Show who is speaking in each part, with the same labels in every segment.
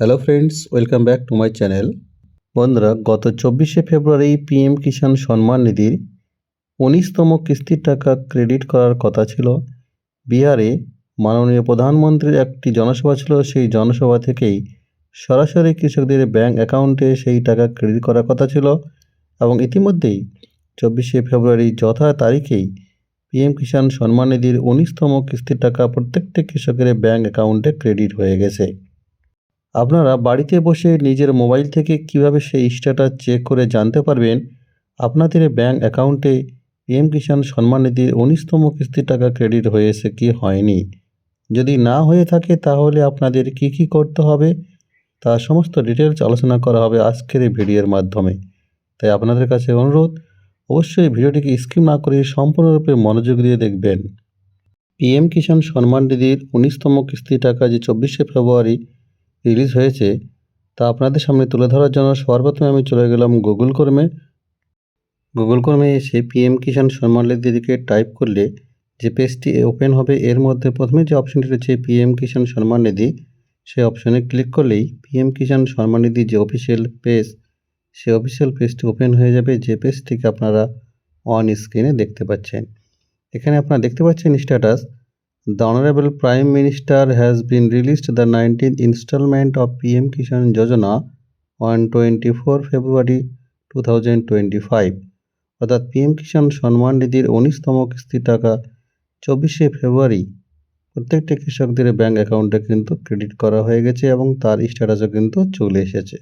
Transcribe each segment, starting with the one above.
Speaker 1: Hello friends welcome back to my channel বন্ধুরা, গত চব্বিশে ফেব্রুয়ারি পিএম কিষাণ সম্মান নিধির উনিশতম কিস্তির টাকা ক্রেডিট করার কথা ছিল। বিহারে মাননীয় প্রধানমন্ত্রীর একটি জনসভা ছিল, সেই জনসভা থেকেই সরাসরি কৃষকদের ব্যাংক অ্যাকাউন্টে সেই টাকা ক্রেডিট করার কথা ছিল এবং ইতিমধ্যেই চব্বিশে ফেব্রুয়ারি যথা তারিখেই পিএম কিষাণ সম্মান নিধির উনিশতম কিস্তির টাকা প্রত্যেকটি কৃষকের ব্যাংক অ্যাকাউন্টে ক্রেডিট হয়ে গেছে। আপনারা বাড়িতে বসে নিজের মোবাইল থেকে কীভাবে সেই স্ট্যাটাস চেক করে জানতে পারবেন? আপনাদের ব্যাঙ্ক অ্যাকাউন্টে পিএম কিষাণ সম্মান নিধির উনিশতম কিস্তির টাকা ক্রেডিট হয়েছে কি হয়নি? যদি না হয়ে থাকে তাহলে আপনাদের কি কি করতে হবে? তা সমস্ত ডিটেলস আলোচনা করা হবে আজকের এই ভিডিওর মাধ্যমে। তাই আপনাদের কাছে অনুরোধ, অবশ্যই ভিডিওটিকে স্কিপ না করে সম্পূর্ণরূপে মনোযোগ দিয়ে দেখবেন। পিএম কিষাণ সম্মান নিধির উনিশতম কিস্তির টাকা যে চব্বিশে ফেব্রুয়ারি রিলিজ হয়েছে, তা আপনাদের সামনে তুলে ধরার জন্য সর্বপ্রথমে আমি চলে গেলাম গুগল কর্মে গুগল কর্মে এসে পিএম কিষাণ সম্মান নিধিকে টাইপ করলে যে পেজটি ওপেন হবে, এর মধ্যে প্রথমে যে অপশনটি রয়েছে পিএম কিষাণ সম্মান নিধি সেই অপশনে ক্লিক করলেই পিএম কিষাণ সম্মান নিধি যে অফিসিয়াল পেজ সেই অফিসিয়াল পেজটি ওপেন হয়ে যাবে, যে পেজটিকে আপনারা অন স্ক্রিনে দেখতে পাচ্ছেন। এখানে আপনারা দেখতে পাচ্ছেন status The Honorable Prime Minister has been released the 19th installment of PM Kishan Yojana on 24 February 2025 অর্থাৎ পিএম কিষাণ সম্মান নিধির উনিশতম কিস্তির টাকা চব্বিশে ফেব্রুয়ারি প্রত্যেকটি কৃষকদের ব্যাঙ্ক অ্যাকাউন্টে কিন্তু ক্রেডিট করা হয়ে গেছে এবং তার স্ট্যাটাসও কিন্তু চলে এসেছে।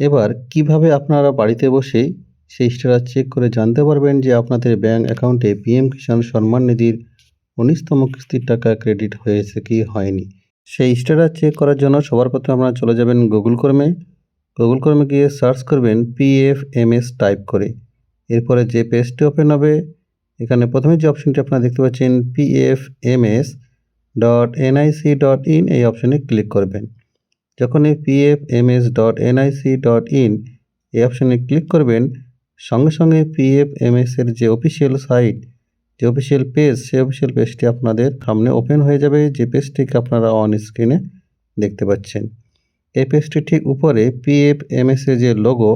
Speaker 1: এবার কীভাবে আপনারা বাড়িতে বসেই সেই স্ট্যাটাস চেক করে জানতে পারবেন যে আপনাদের ব্যাঙ্ক অ্যাকাউন্টে পিএম কিষাণ সম্মান নিধির উনিশতম কিস্তির টাকা ক্রেডিট হয়েছে কি হয়নি? সেই স্ট্যাটাস চেক করার জন্য সবার প্রথমে আপনারা চলে যাবেন গুগল কর্মে গুগল কর্মে গিয়ে সার্চ করবেন পিএফএমএস টাইপ করে। এরপরে যে পেজটি ওপেন হবে, এখানে প্রথমে যে অপশনটি আপনারা দেখতে পাচ্ছেন PFMS dot NIC dot in এই অপশনে ক্লিক করবেন। যখন এই PFMS dot NIC dot in এই অপশনে ক্লিক করবেন, সঙ্গে সঙ্গে পিএফএমএস এর যে অফিসিয়াল সাইট যে অফিসিয়াল পেজ সেই অফিসিয়াল পেজটি আপনাদের সামনে ওপেন হয়ে যাবে। যে পেজটিকে আপনারা অন স্ক্রিনে দেখতে পাচ্ছেন। এই পেজটির ঠিক উপরে পিএফ এমএস এর যে লোগো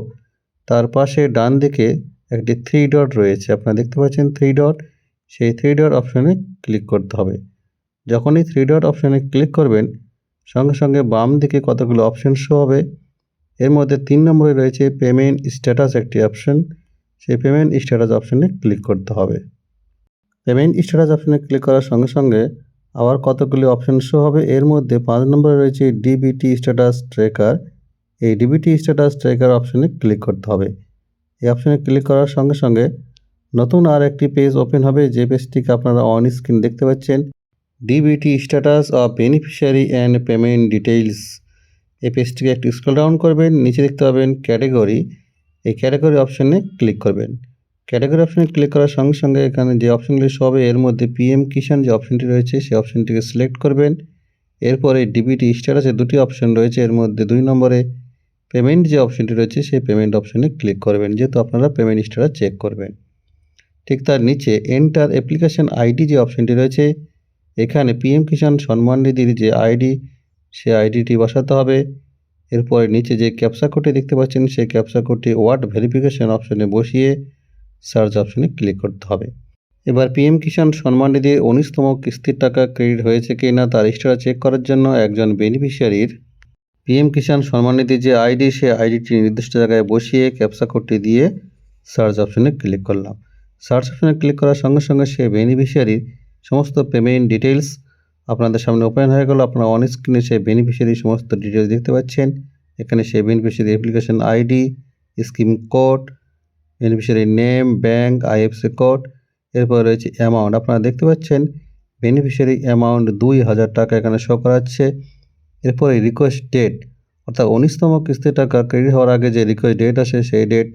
Speaker 1: তার পাশে ডান দিকে একটি থ্রি ডট রয়েছে। আপনারা দেখতে পাচ্ছেন থ্রি ডট সেই থ্রি ডট অপশনে ক্লিক করতে হবে। যখনই থ্রি ডট অপশানে ক্লিক করবেন, সঙ্গে সঙ্গে বাম দিকে কতগুলো অপশান শো হবে। এর মধ্যে তিন নম্বরে রয়েছে পেমেন্ট স্ট্যাটাস একটি অপশান সেই পেমেন্ট স্ট্যাটাস অপশানে ক্লিক করতে হবে। পেমেন্ট স্ট্যাটাস অপশনে ক্লিক করার সঙ্গে সঙ্গে আবার কতগুলি অপশন শো হবে। এর মধ্যে পাঁচ নম্বরে রয়েছে ডিবিটি স্ট্যাটাস ট্রেকার এই ডিবিটি স্ট্যাটাস ট্রেকার অপশনে ক্লিক করতে হবে। এই অপশনে ক্লিক করার সঙ্গে সঙ্গে নতুন আর একটি পেজ ওপেন হবে। যে পেজটিকে আপনারা অন স্ক্রিন দেখতে পাচ্ছেন। DBT status of beneficiary and payment details এই পেজটিকে একটু স্ক্রল ডাউন করবেন। নিচে দেখতে পাবেন ক্যাটেগরি এই ক্যাটাগরি অপশনে ক্লিক করবেন। ক্যাটাগরি অপশনে ক্লিক করার সঙ্গে সঙ্গে এখানে যে অপশনগুলি শো হবে, এর মধ্যে পিএম কিষাণ যে অপশনটি রয়েছে, সেই অপশনটিকে সিলেক্ট করবেন। এরপরে ডিবিটি স্ট্যাটাসে দুটি অপশন রয়েছে, এর মধ্যে দুই নম্বরে পেমেন্ট যে অপশনটি রয়েছে, সেই পেমেন্ট অপশনে ক্লিক করবেন, যেহেতু আপনারা পেমেন্ট স্ট্যাটাস চেক করবেন। ঠিক তার নিচে এন্টার অ্যাপ্লিকেশন আইডি যে অপশনটি রয়েছে, এখানে পিএম কিষাণ সম্মান নিধির যে আইডি সে আইডিটি বসাতে হবে। এরপরে নিচে যে ক্যাপসা কোডটি দেখতে পাচ্ছেন, সেই ক্যাপসা কোডটি ওয়ার্ড ভেরিফিকেশন অপশনে বসিয়ে সার্চ অপশনে ক্লিক করতে হবে। এবার পিএম কিষাণ সম্মান নিধির উনিশতম কিস্তির টাকা ক্রেডিট হয়েছে কি না তার স্ট্যাটাস চেক করার জন্য একজন বেনিফিশিয়ারির পিএম কিষাণ সম্মান নিধির যে আইডি, সে আইডিটি নির্দিষ্ট জায়গায় বসিয়ে ক্যাপসা কোডটি দিয়ে সার্চ অপশনে ক্লিক করলাম। সার্চ অপশনে ক্লিক করার সঙ্গে সঙ্গে সে বেনিফিশিয়ারির সমস্ত পেমেন্ট ডিটেলস আপনাদের সামনে ওপেন হয়ে গেল। আপনারা অন স্ক্রিনে সেই বেনিফিশিয়ারির সমস্ত ডিটেলস দেখতে পাচ্ছেন। এখানে সেই beneficiary application ID scheme code beneficiary name bank IFC code এরপর রয়েছে অ্যামাউন্ট আপনারা দেখতে পাচ্ছেন বেনিফিশিয়ারি অ্যামাউন্ট দুই হাজার টাকা এখানে শো করাচ্ছে। এরপরে রিকোয়েস্ট ডেট অর্থাৎ উনিশতম কিস্তি টাকা ক্রেডিট হওয়ার আগে যে রিকোয়েস্ট ডেট আসে, সেই ডেট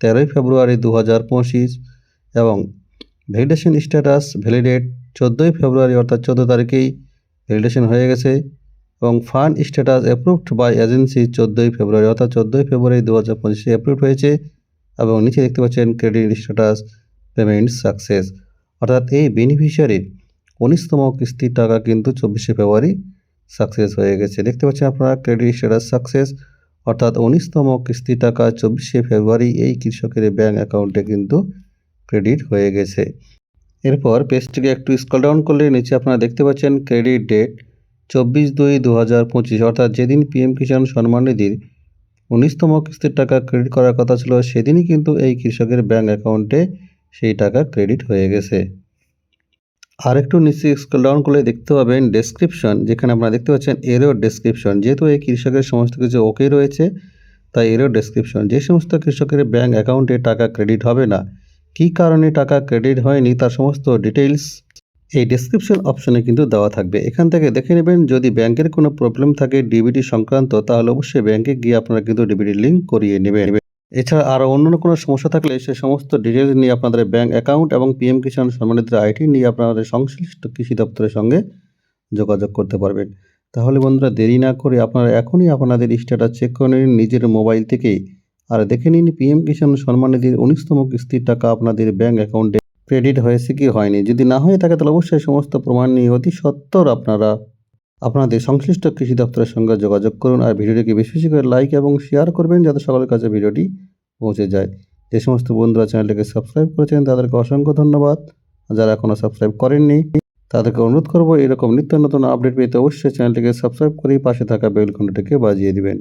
Speaker 1: তেরোই ফেব্রুয়ারি দু হাজার পঁচিশ এবং ভ্যালিডেশন স্ট্যাটাস ভ্যালিডেট চোদ্দোই ফেব্রুয়ারি, অর্থাৎ চোদ্দ তারিখেই ভ্যালিডেশন হয়ে গেছে এবং fund status approved by agency চোদ্দোই ফেব্রুয়ারি, অর্থাৎ চোদ্দোই ফেব্রুয়ারি দু হাজার পঁচিশে অ্যাপ্রুভ হয়েছে। এবং নিচে দেখতে পাচ্ছেন ক্রেডিট স্ট্যাটাস পেমেন্ট সাকসেস অর্থাৎ এই বেনিফিশিয়ারির উনিশতম কিস্তির টাকা কিন্তু চব্বিশে ফেব্রুয়ারি সাকসেস হয়ে গেছে। দেখতে পাচ্ছেন আপনারা ক্রেডিট স্ট্যাটাস সাকসেস অর্থাৎ উনিশতম কিস্তি টাকা চব্বিশে ফেব্রুয়ারি এই কৃষকের ব্যাঙ্ক অ্যাকাউন্টে কিন্তু ক্রেডিট হয়ে গেছে। এরপর পেজটিকে একটু স্ক্রল ডাউন করলে নিচে আপনারা দেখতে পাচ্ছেন ক্রেডিট ডেট চব্বিশ দুই দু হাজার পঁচিশ, অর্থাৎ যেদিন পিএম কিষাণ সম্মান নিধির উনিশতম কিস্তির টাকা ক্রেডিট করার কথা ছিল, সেদিনই কিন্তু এই কৃষকের ব্যাঙ্ক অ্যাকাউন্টে সেই টাকা ক্রেডিট হয়ে গেছে। আর একটু নিচে ডাউন করলে দেখতে পাবেন ডেসক্রিপশন যেখানে আপনারা দেখতে পাচ্ছেন এরও ডেসক্রিপশন যেহেতু এই কৃষকের সমস্ত কিছু ওকে রয়েছে, তাই এরও ডেসক্রিপশন যে সমস্ত কৃষকের ব্যাঙ্ক অ্যাকাউন্টে টাকা ক্রেডিট হবে না, কী কারণে টাকা ক্রেডিট হয়নি, তার সমস্ত ডিটেইলস এই ডেসক্রিপশন অপশনে কিন্তু দেওয়া থাকবে। এখান থেকে দেখে নেবেন, যদি ব্যাংকের কোনো প্রবলেম থাকে ডিবিটি সংক্রান্ত, তাহলে অবশ্যই ব্যাংকে গিয়ে আপনারা কিন্তু ডিবিটি লিঙ্ক করিয়ে নেবেন। এছাড়া আরও অন্য কোনো সমস্যা থাকলে সে সমস্ত ডিটেলস নিয়ে আপনাদের ব্যাংক অ্যাকাউন্ট এবং পিএম কিষাণ সম্মানিত আইটি নিয়ে আপনাদের সংশ্লিষ্ট কৃষি দপ্তরের সঙ্গে যোগাযোগ করতে পারবেন। তাহলে বন্ধুরা, দেরি না করে আপনারা এখনই আপনাদের স্ট্যাটাস চেক করে নিন নিজের মোবাইল থেকেই। আর দেখে নিন পিএম কিষাণ সম্মান নিধির উনিশতম কিস্তির টাকা আপনাদের ব্যাংক অ্যাকাউন্টে ক্রেডিট হয়েছে কি হয়নি। যদি না হয়ে থাকে, তাহলে অবশ্যই সমস্ত প্রমাণ নিয়ে অতি সত্বর আপনারা, আপনাদের সংশ্লিষ্ট কৃষি দপ্তরের সঙ্গে যোগাযোগ করুন আর ভিডিওটিকে বেশি বেশি করে লাইক এবং শেয়ার করবেন যাতে সকলের কাছে ভিডিওটি পৌঁছে যায়। যে সমস্ত বন্ধুরা চ্যানেলটিকে সাবস্ক্রাইব করেছেন, তাদেরকে অসংখ্য ধন্যবাদ। যারা এখনও সাবস্ক্রাইব করেননি, তাদেরকে অনুরোধ করব এরকম নিত্য নতুন আপডেট পেতে অবশ্যই চ্যানেলটিকে সাবস্ক্রাইব করেই পাশে থাকা বেল বাজিয়ে দিবেন।